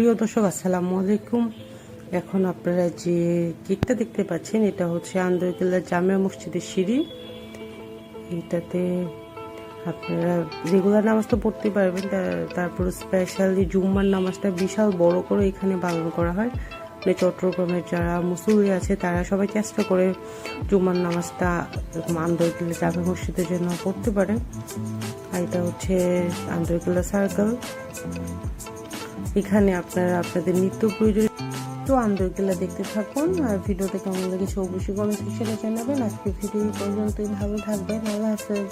প্রিয় দর্শক, আসসালামু আলাইকুম। এখন আপনারা যে গেটটা দেখতে পাচ্ছেন, এটা হচ্ছে আন্দরকিল্লা জামে মসজিদের সিঁড়ি। এটাতে আপনারা রেগুলার নামাজ তো পড়তে পারবেন তার- তারপর স্পেশালি জুম্মার নামাজটা বিশাল বড় করে এখানে পালন করা হয়। মানে চট্টগ্রামের যারা মুসল্লি আছে, তারা সবাই চেষ্টা করে জুম্মার নামাজটা এরকম আন্দরকিল্লা জামে মসজিদের জন্য পড়তে পারে। আর এটা হচ্ছে আন্দরকিল্লা সার্কেল এখানে আপনারা আপনাদের নিত্য প্রয়োজনীয় তো আন্দরকিল্লা দেখতে থাকুন, আর ভিডিওতে কেমন লেগেছে অবশ্যই কমেন্ট সেকশনে জানাবেন। আজকে ভিডিও পর্যন্তই, ভালো থাকবেন, আল্লাহ হাফেজ।